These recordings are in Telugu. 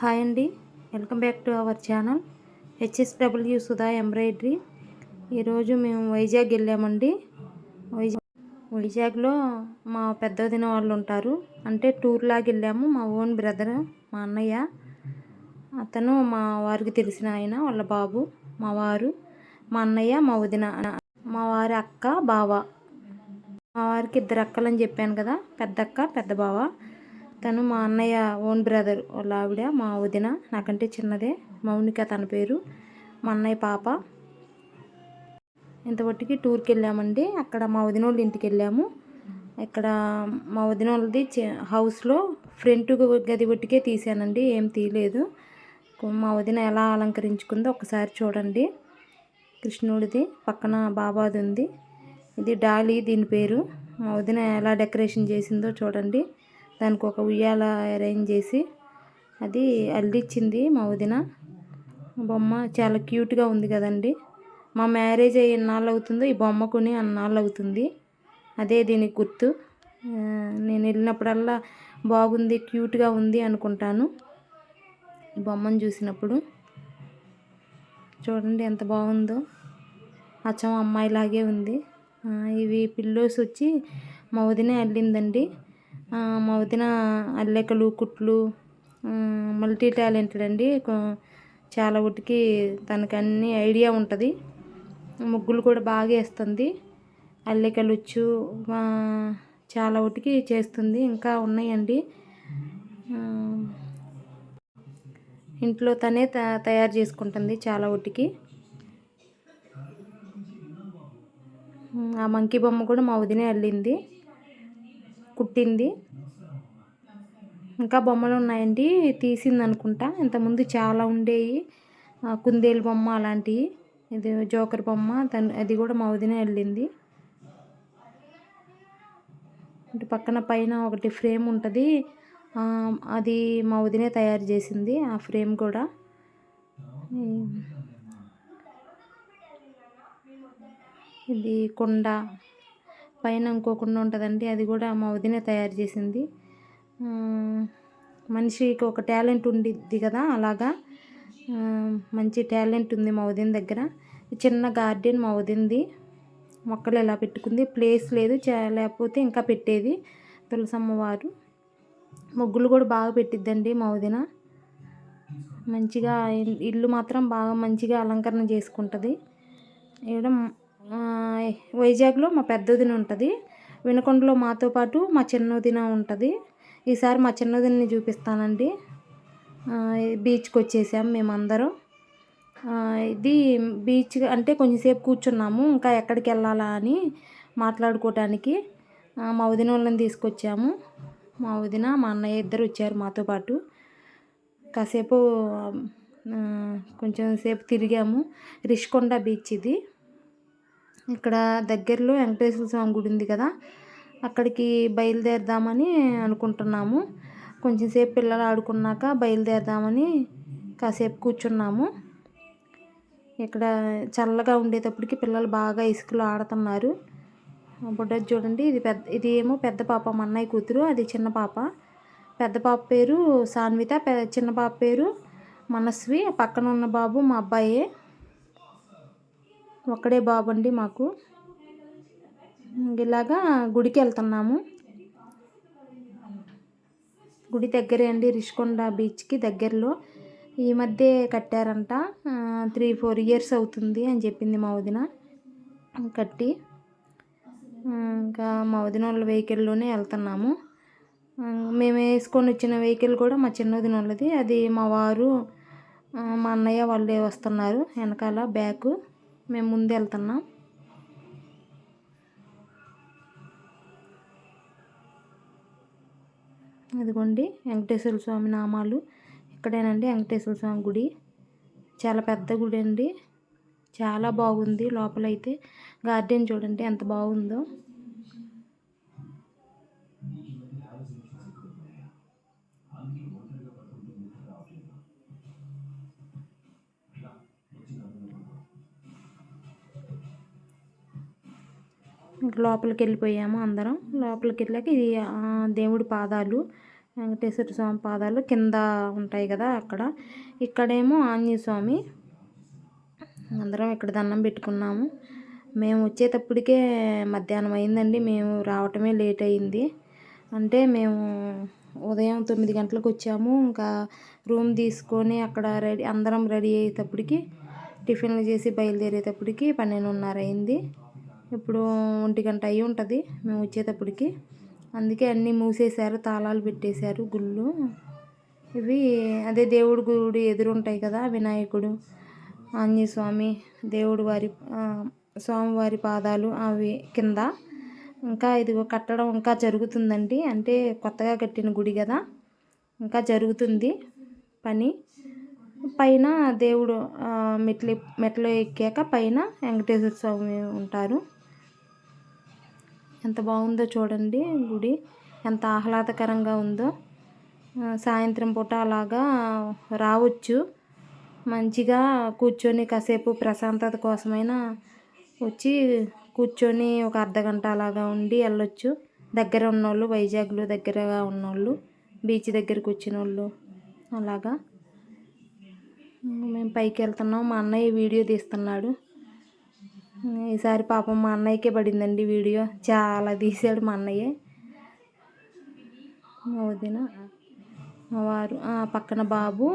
హాయ్ అండి. Welcome back to our channel. HSW Sudha embroidery. ఈరోజు మేము వైజాగ్ వెళ్ళామండి. వైజాగ్ వైజాగ్లో మా పెద్ద వదిన వాళ్ళు ఉంటారు. అంటే టూర్ లాగా వెళ్ళాము. మా ఓన్ బ్రదర్ మా అన్నయ్య. అతను మా వారికి తెలిసిన ఆయన వాళ్ళ బాబు మా వారు మా అన్నయ్య మా వదిన మా వారి అక్క బావ. మా వారికి ఇద్దరు అక్కలని చెప్పాను కదా. పెద్ద అక్క పెద్ద బావ. తను మా అన్నయ్య ఓన్ బ్రదర్ వాళ్ళ ఆవిడ మా వదిన నాకంటే చిన్నదే. మౌనిక తన పేరు. మా అన్నయ్య పాప. ఇంతవట్టికి టూర్కి వెళ్ళామండి. అక్కడ మా వదిన వాళ్ళ ఇంటికి వెళ్ళాము. ఇక్కడ మా వదిన వాళ్ళది హౌస్లో ఫ్రంట్ గది ఒట్టికే తీసానండి. ఏం తీయలేదు. మా వదిన ఎలా అలంకరించుకుందో ఒకసారి చూడండి. కృష్ణుడిది పక్కన బాబాది ఉంది. ఇది డాలీ దీని పేరు. మా వదిన ఎలా డెకరేషన్ చేసిందో చూడండి. దానికి ఒక ఉయ్యాల అరేంజ్ చేసి అది అల్లిచ్చింది మా వదిన. బొమ్మ చాలా క్యూట్గా ఉంది కదండి. మా మ్యారేజ్ అయ్యి ఎన్నాళ్ళు అవుతుందో ఈ బొమ్మ కొని అన్నాళ్ళు అవుతుంది అదే దీనికి గుర్తు. నేను వెళ్ళినప్పుడల్లా బాగుంది క్యూట్గా ఉంది అనుకుంటాను. ఈ బొమ్మను చూసినప్పుడు చూడండి ఎంత బాగుందో. అచ్చం అమ్మాయిలాగే ఉంది. ఇవి పిల్లోస్ వచ్చి మా వదిన అల్లిందండి. మా వదిన అల్లెకలు కుట్లు మల్టీ టాలెంటెడ్ అండి. చాలా వాటికి తనకు అన్ని ఐడియా ఉంటుంది. ముగ్గులు కూడా బాగా వేస్తుంది. అల్లెకలు వచ్చు చాలా వాటికి చేస్తుంది. ఇంకా ఉన్నాయండి. ఇంట్లో తనే తయారు చేసుకుంటుంది చాలా వాటికి. ఆ మంకీ బొమ్మ కూడా మా వదినే అల్లింది. కుట్టింది. ఇంకా బొమ్మలు ఉన్నాయండి. తీసింది అనుకుంటా. ఇంతకుముందు చాలా ఉండేవి కుందేలు బొమ్మ అలాంటివి ఇది జోకర్ బొమ్మ. తను అది కూడా మా వదిన వెళ్ళింది. ఇటు పక్కన పైన ఒకటి ఫ్రేమ్ ఉంటుంది. అది మా వదినే తయారు చేసింది. ఆ ఫ్రేమ్ కూడా. ఇది కొండ. పైన ఇంకోకుండా ఉంటుందండి. అది కూడా మా వదినే తయారు చేసింది. మనిషికి ఒక టాలెంట్ ఉండిద్ది కదా అలాగా. మంచి టాలెంట్ ఉంది మా వదిన దగ్గర. చిన్న గార్డెన్ మా వదింది మొక్కలు ఎలా పెట్టుకుంది ప్లేస్ లేదు లేకపోతే ఇంకా పెట్టేది తులసమ్మవారు ముగ్గులు కూడా బాగా పెట్టిద్దండి మా వదిన. మంచిగా ఇల్లు మాత్రం బాగా మంచిగా అలంకరణ చేసుకుంటుంది. ఇవ్వడం వైజాగ్లో మా పెద్ద వదిన ఉంటుంది. వినకొండలో మాతో పాటు మా చిన్న వదిన ఉంటుంది. ఈసారి మా చిన్నదిని చూపిస్తానండి. బీచ్కి వచ్చేసాం మేమందరం. ఇది బీచ్ అంటే కొంచెంసేపు కూర్చున్నాము. ఇంకా ఎక్కడికి వెళ్ళాలా అని మాట్లాడుకోవటానికి మా వదిన వాళ్ళని తీసుకొచ్చాము. మా వదిన మా అన్నయ్య ఇద్దరు వచ్చారు మాతో పాటు. కాసేపు కొంచెం సేపు తిరిగాము. రిషికొండ బీచ్ ఇది. ఇక్కడ దగ్గరలో వెంకటేశ్వర స్వామి గుడి ఉంది కదా అక్కడికి బయలుదేరదామని అనుకుంటున్నాము. కొంచెం సేపు పిల్లలు ఆడుకున్నాక బయలుదేరదామని కాసేపు కూర్చున్నాము. ఇక్కడ చల్లగా ఉండేటప్పటికి పిల్లలు బాగా ఇసుకలో ఆడుతున్నారు. బుడ్డది చూడండి ఇది పెద్ద ఇది ఏమో పెద్ద పాప మా అన్నయ్య కూతురు అది చిన్న పాప. పెద్ద పాప పేరు సాన్విత చిన్న పాప పేరు మనస్వి పక్కన ఉన్న బాబు మా అబ్బాయే. ఒక్కడే బాబు అండి మాకు. ఇలాగా గుడికి వెళ్తున్నాము. గుడి దగ్గరే అండి రిషికొండ బీచ్కి దగ్గరలో. ఈ మధ్య కట్టారంట. త్రీ ఫోర్ ఇయర్స్ అవుతుంది అని చెప్పింది మా వదిన. కట్టి ఇంకా మా వదిన వాళ్ళ వెహికల్లోనే వెళ్తున్నాము. మేము వేసుకొని వచ్చిన వెహికల్ కూడా మా చిన్న వదిన వాళ్ళది. అది మా వారు మా అన్నయ్య వాళ్ళే వస్తున్నారు వెనకాల బ్యాకు. మేము ముందు వెళ్తున్నాం. ఇదిగోండి వెంకటేశ్వర స్వామి నామాలు. ఇక్కడేనండి వెంకటేశ్వర స్వామి గుడి. చాలా పెద్ద గుడి అండి. చాలా బాగుంది లోపలైతే. గార్డెన్ చూడండి ఎంత బాగుందో. లోపలికి వెళ్ళిపోయాము అందరం. లోపలికి వెళ్ళాక ఇది దేవుడి పాదాలు వెంకటేశ్వర స్వామి పాదాలు కింద ఉంటాయి కదా అక్కడ. ఇక్కడేమో ఆంజనేయ స్వామి. అందరం ఇక్కడ దండం పెట్టుకున్నాము. మేము వచ్చేటప్పటికే మధ్యాహ్నం అయిందండి. మేము రావటమే లేట్ అయింది. అంటే మేము ఉదయం తొమ్మిది గంటలకు వచ్చాము. ఇంకా రూమ్ తీసుకొని అక్కడ రెడీ అందరం రెడీ అయ్యేటప్పటికి టిఫిన్లు చేసి బయలుదేరేటప్పటికి పన్నెండున్నర అయింది. ఇప్పుడు ఒంటి గంట అయి ఉంటుంది మేము వచ్చేటప్పటికి. అందుకే అన్నీ మూసేశారు తాళాలు పెట్టేశారు గుళ్ళు. ఇవి అదే దేవుడి గుడి ఎదురుంటాయి కదా వినాయకుడు ఆంజనేయ స్వామి దేవుడు వారి స్వామివారి పాదాలు అవి కింద. ఇంకా ఇదిగో కట్టడం ఇంకా జరుగుతుందండి. అంటే కొత్తగా కట్టిన గుడి కదా ఇంకా జరుగుతుంది పని. పైన దేవుడు మెట్లు మెట్లు ఎక్కాక పైన వెంకటేశ్వర స్వామి ఉంటారు. ఎంత బాగుందో చూడండి గుడి. ఎంత ఆహ్లాదకరంగా ఉందో. సాయంత్రం పూట అలాగా రావచ్చు. మంచిగా కూర్చొని కాసేపు ప్రశాంతత కోసమైనా వచ్చి కూర్చొని ఒక అర్ధగంట అలాగా ఉండి వెళ్ళొచ్చు. దగ్గర ఉన్నోళ్ళు వైజాగ్లో దగ్గరగా ఉన్నోళ్ళు బీచ్ దగ్గరకు వచ్చిన వాళ్ళు అలాగా. మేము పైకి వెళ్తున్నాం. మా అన్నయ్య వీడియో తీస్తున్నాడు. ఈసారి పాపం మా అన్నయ్యకే పడిందండి వీడియో. చాలా తీసాడు మా అన్నయ్య. వదిన. వారు పక్కన బాబు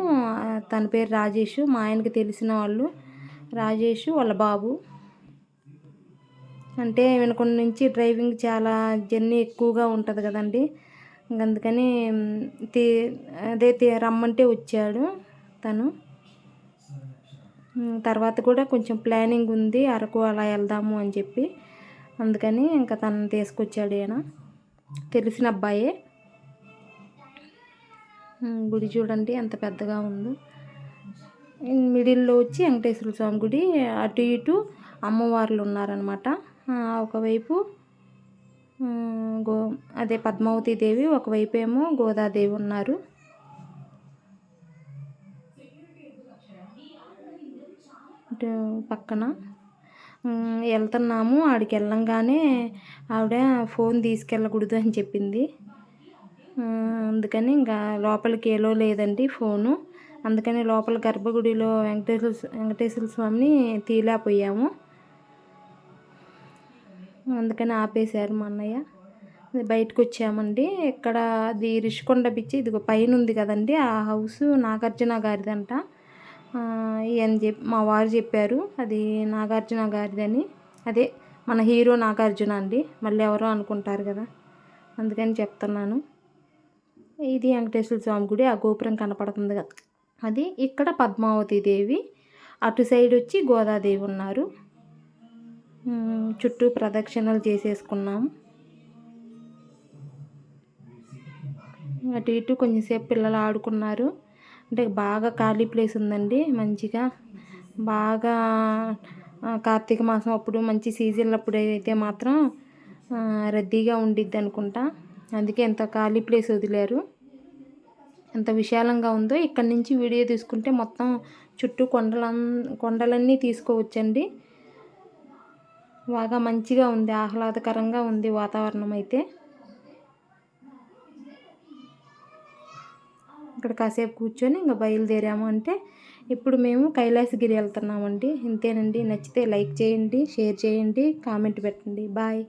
తన పేరు రాజేష్ మా ఆయనకి తెలిసిన వాళ్ళు రాజేష్ వాళ్ళ బాబు. అంటే వెనుకొండ నుంచి డ్రైవింగ్ చాలా జర్నీ ఎక్కువగా ఉంటుంది కదండి. అందుకని తీ అదే రమ్మంటే వచ్చాడు తను. తర్వాత కూడా కొంచెం ప్లానింగ్ ఉంది అరకు అలా వెళ్దాము అని చెప్పి. అందుకని ఇంకా తనని తీసుకొచ్చాడు ఈయన. తెలిసిన అబ్బాయే. గుడి చూడండి ఎంత పెద్దగా ఉందో. మిడిల్లో వచ్చి వెంకటేశ్వర స్వామి గుడి అటు ఇటు అమ్మవార్లు ఉన్నారనమాట ఒకవైపు గో అదే పద్మావతి దేవి ఒకవైపు ఏమో గోదాదేవి ఉన్నారు. పక్కన వెళ్తున్నాము. ఆడికి వెళ్ళంగానే ఆవిడ ఫోన్ తీసుకెళ్ళకూడదు అని చెప్పింది. అందుకని ఇంకా లోపలికి ఏలో లేదండి ఫోను. అందుకని లోపల గర్భగుడిలో వెంకటేశ్వర వెంకటేశ్వర స్వామిని తీలేకపోయాము అందుకని ఆపేశారు మా అన్నయ్య. బయటకు వచ్చామండి ఇక్కడ అది రిషికొండ బిచ్చి ఇదిగో పైన ఉంది కదండి ఆ హౌస్ నాగార్జున గారిదంట. అని చెప్పి మా వారు చెప్పారు అది నాగార్జున గారిదని. అదే మన హీరో నాగార్జున అండి మళ్ళీ ఎవరో అనుకుంటారు కదా అందుకని చెప్తున్నాను. ఇది వెంకటేశ్వర స్వామి గుడి ఆ గోపురం కనపడుతుంది కదా. అది ఇక్కడ పద్మావతి దేవి అటు సైడ్ వచ్చి గోదాదేవి ఉన్నారు. చుట్టూ ప్రదక్షిణలు చేసేసుకున్నాం. అటు ఇటు కొంచెంసేపు పిల్లలు ఆడుకున్నారు. అంటే బాగా ఖాళీ ప్లేస్ ఉందండి మంచిగా. బాగా కార్తీక మాసం అప్పుడు మంచి సీజన్ అప్పుడు అయితే మాత్రం రద్దీగా ఉండిద్ది అనుకుంటా. అందుకే ఎంత ఖాళీ ప్లేస్ వదిలేరు. ఎంత విశాలంగా ఉందో ఇక్కడ నుంచి వీడియో తీసుకుంటే మొత్తం చుట్టూ కొండల కొండలన్నీ తీసుకోవచ్చండి. బాగా మంచిగా ఉంది ఆహ్లాదకరంగా ఉంది వాతావరణం అయితే. అక్కడ కాసేపు కూర్చొని ఇంకా బయలుదేరాము అంటే ఇప్పుడు మేము కైలాసగిరి వెళ్తున్నామండి. ఇంతేనండి. నచ్చితే లైక్ చేయండి షేర్ చేయండి కామెంట్ పెట్టండి. బాయ్.